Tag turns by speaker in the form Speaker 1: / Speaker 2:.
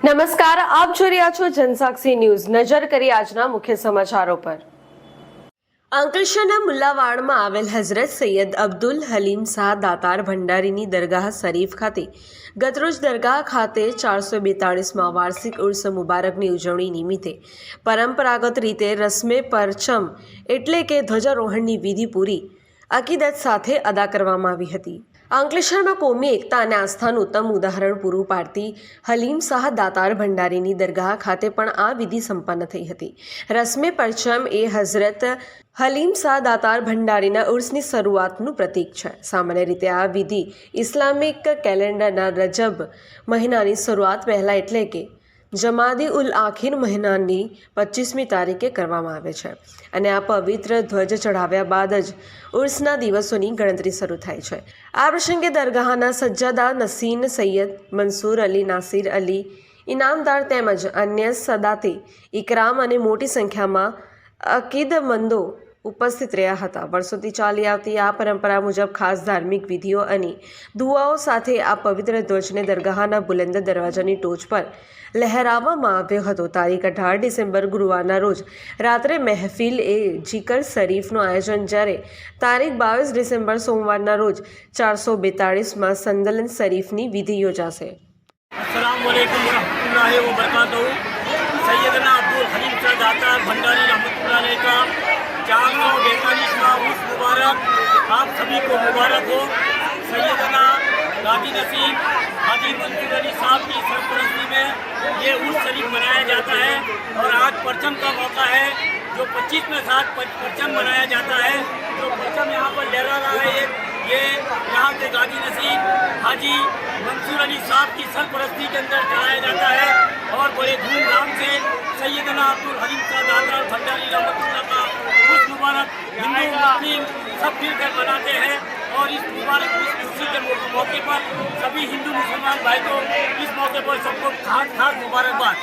Speaker 1: નમસ્કાર, આપ જોઈ રહ્યા છો જનસાક્ષી ન્યૂઝ. નજર કરી આજના મુખ્ય સમાચારો પર. અંકલેશ્વરના મુલ્લાવાડમાં આવેલ હઝરત સૈયદ અબ્દુલ હલીમ શાહ દાતાર ભંડારીની દરગાહ શરીફ ખાતે ગતરોજ દરગાહ ખાતે ચારસો બેતાળીસમાં વાર્ષિક ઉર્સ મુબારકની ઉજવણી નિમિત્તે પરંપરાગત રીતે રસ્મે પરચમ એટલે કે ધ્વજારોહણની વિધિ પૂરી અકીદત સાથે અદા કરવામાં આવી હતી. અંકલેશ્વરમાં કોમી એકતા અને આસ્થાનું ઉત્તમ ઉદાહરણ પૂરું પાડતી હલીમ શાહ દાતાર ભંડારીની દરગાહ ખાતે પણ આ વિધિ સંપન્ન થઈ હતી. રસ્મે પરચમ એ હઝરત હલીમ શાહ દાતાર ભંડારીના ઉર્સની શરૂઆતનું પ્રતીક છે. સામાન્ય રીતે આ વિધિ ઇસ્લામિક કેલેન્ડરના રજબ મહિનાની શરૂઆત પહેલાં એટલે કે જમાદી ઉલ આખીર મહિનાની પચીસમી તારીખે કરવામાં આવે છે અને આ પવિત્ર ધ્વજ ચઢાવ્યા બાદ જ ઉર્સના દિવસોની ગણતરી શરૂ થાય છે. આ પ્રસંગે દરગાહના સજ્જાદા નસીન સૈયદ મંસૂર અલી, નાસિર અલી, ઇનામદાર તેમજ અન્ય સદાતી, ઇકરામ અને મોટી સંખ્યામાં અકીદમંદો ઉપસ્થિત રહ્યા હતા. વર્ષોથી ચાલી આવતી આ પરંપરા મુજબ ખાસ ધાર્મિક વિધિઓ અને દુઆઓ સાથે આ પવિત્ર ધ્વજને દરગાહના બુલંદ દરવાજાની ટોચ પર લહેરાવવામાં આવ્યો હતો. તારીખ અઢાર ડિસેમ્બર ગુરુવારના રોજ રાત્રે મહેફિલ એ જીકર શરીફનું આયોજન જ્યારે તારીખ બાવીસ ડિસેમ્બર સોમવારના રોજ ચારસો બેતાળીસમાં સંદલન શરીફની વિધિ યોજાશે.
Speaker 2: સૈયદના અબ્દુલ હલીમ ભંડારી का चार सौ बैतालीसवा उर्स मुबारक, आप सभी को मुबारक हो। सैयदना गाजी नसीम, हाजी मंसूर अली साहब की सरपरस्ती में ये उर्स शरीफ मनाया जाता है और आज परचम का मौका है, जो 25 में साथ परचम मनाया जाता है, जो परचम यहाँ पर लहरा रहा है, ये ये यहाँ के गाजी नसीम, हाजी मंसूर अली साहब की सरपरस्ती के अंदर चलाया जाता है और बड़े धूमधाम से सैयदना अब्दुल हलीम शाह दादा मुस्लिम सब मिलकर मनाते हैं और इस मुबारक इस खुशी के मौ- मौके पर सभी हिंदू मुसलमान भाई को इस मौके पर सबको खास खास मुबारकबाद